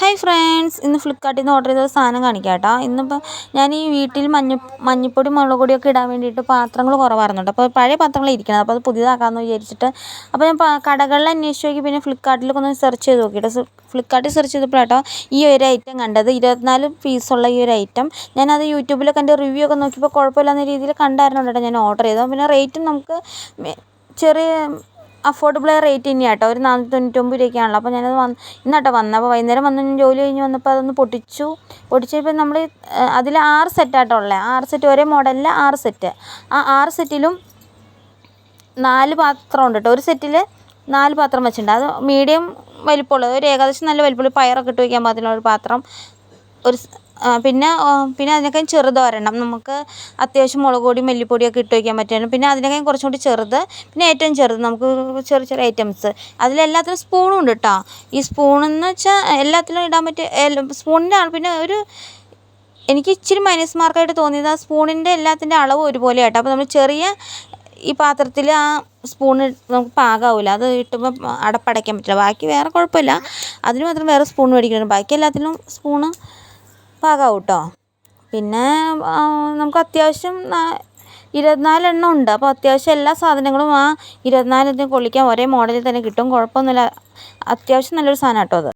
Hi friends ഇന്ന് ഫ്ലിപ്കാർട്ടിൽ നിന്ന് ഓർഡർ ചെയ്ത സാധനം കാണിക്കാം കേട്ടോ ഇന്നിപ്പോൾ ഞാൻ ഈ വീട്ടിൽ മഞ്ഞ മഞ്ഞപ്പൊടി മുളക് പൊടിയൊക്കെ ഇടാൻ വേണ്ടിയിട്ട് പാത്രങ്ങൾ കുറവായിരുന്നു കേട്ടോ. അപ്പോൾ പഴയ പാത്രങ്ങൾ ഇരിക്കണം അപ്പോൾ അത് പുതിയതാക്കാമെന്ന് വിചാരിച്ചിട്ട് അപ്പോൾ ഞാൻ കടകളിൽ അന്വേഷിച്ച് നോക്കി പിന്നെ ഫ്ലിപ്കാർട്ടിലൊക്കെ ഒന്ന് സെർച്ച് ചെയ്ത് നോക്കിയിട്ട് ഫ്ലിപ്കാർട്ടിൽ സെർച്ച് ചെയ്തപ്പോഴാട്ടോ ഈ ഒരു ഐറ്റം കണ്ടത്. ഇരുപത്തിനാല് പീസുള്ള ഈ ഒരു ഐറ്റം ഞാനത് യൂട്യൂബിലൊക്കെ എന്റെ റിവ്യൂ ഒക്കെ നോക്കിയപ്പോൾ കുഴപ്പമില്ലാന്ന രീതിയിൽ കണ്ടായിരുന്നു കേട്ടോ ഞാൻ ഓർഡർ ചെയ്തത്. പിന്നെ റേറ്റും നമുക്ക് ചെറിയ അഫോർഡബിൾ റേറ്റ് തന്നെയാണ് കേട്ടോ ഒരു നാനൂറ്റി തൊണ്ണൂറ്റൊമ്പത് രൂപയ്ക്കാണല്ലോ. അപ്പോൾ ഞാനത് വന്ന് ഇന്നാട്ടോ വന്നത് അപ്പോൾ വൈകുന്നേരം വന്ന് ഞാൻ ജോലി കഴിഞ്ഞ് വന്നപ്പോൾ അതൊന്ന് പൊട്ടിച്ചു. പൊട്ടിച്ചപ്പോൾ നമ്മൾ അതിൽ ആറ് സെറ്റാട്ടോ ഉള്ളത് ആറ് സെറ്റ് ഒരേ മോഡലിൽ ആറ് സെറ്റ് ആ ആറ് സെറ്റിലും നാല് പാത്രം ഉണ്ട് കേട്ടോ ഒരു സെറ്റിൽ നാല് പാത്രം വെച്ചിട്ടുണ്ട്. അത് മീഡിയം വലിപ്പമുള്ളത്. ഒരു ഏകദേശം നല്ല വലിപ്പമുള്ള പയറൊക്കെ ഇട്ട് വയ്ക്കാൻ പാകത്തിനുള്ള ഒരു പാത്രം. ഒരു പിന്നെ പിന്നെ അതിനൊക്കെ ചെറുത് ഒരെണ്ണം. നമുക്ക് അത്യാവശ്യം മുളക് പൊടി മല്ലിപ്പൊടിയൊക്കെ ഇട്ട് വയ്ക്കാൻ പറ്റുന്നു പിന്നെ അതിനൊക്കെ കുറച്ചും കൂടി ചെറുത് പിന്നെ ഏറ്റവും ചെറുത് നമുക്ക് ചെറിയ ചെറിയ ഐറ്റംസ് അതിലെല്ലാത്തിനും സ്പൂണും ഉണ്ട് കേട്ടോ ഈ സ്പൂണെന്ന് വെച്ചാൽ എല്ലാത്തിലും ഇടാൻ പറ്റിയ സ്പൂണിന്റെ പിന്നെ ഒരു എനിക്ക് ഇച്ചിരി മൈനസ് മാർക്കായിട്ട് തോന്നിയത് ആ സ്പൂണിന്റെ എല്ലാത്തിന്റെ അളവ് ഒരുപോലെ ആട്ടോ. അപ്പോൾ നമ്മൾ ചെറിയ ഈ പാത്രത്തിൽ ആ സ്പൂൺ നമുക്ക് പാകാവില്ല അത് ഇട്ടുമ്പോൾ അടപ്പടയ്ക്കാൻ പറ്റില്ല. ബാക്കി വേറെ കുഴപ്പമില്ല. അതിന് മാത്രം വേറെ സ്പൂൺ മേടിക്കണം. ബാക്കി എല്ലാത്തിലും സ്പൂണ് പാകാവും കേട്ടോ പിന്നെ നമുക്ക് അത്യാവശ്യം ഇരുപത്തിനാലെണ്ണം ഉണ്ട്. അപ്പോൾ അത്യാവശ്യം എല്ലാ സാധനങ്ങളും ആ ഇരുപത്തിനാലെണ്ണത്തിന് കൊള്ളിക്കാൻ ഒരേ മോഡലിൽ തന്നെ കിട്ടും. കുഴപ്പമൊന്നുമില്ല. അത്യാവശ്യം നല്ലൊരു സാധനം കേട്ടോ അത്.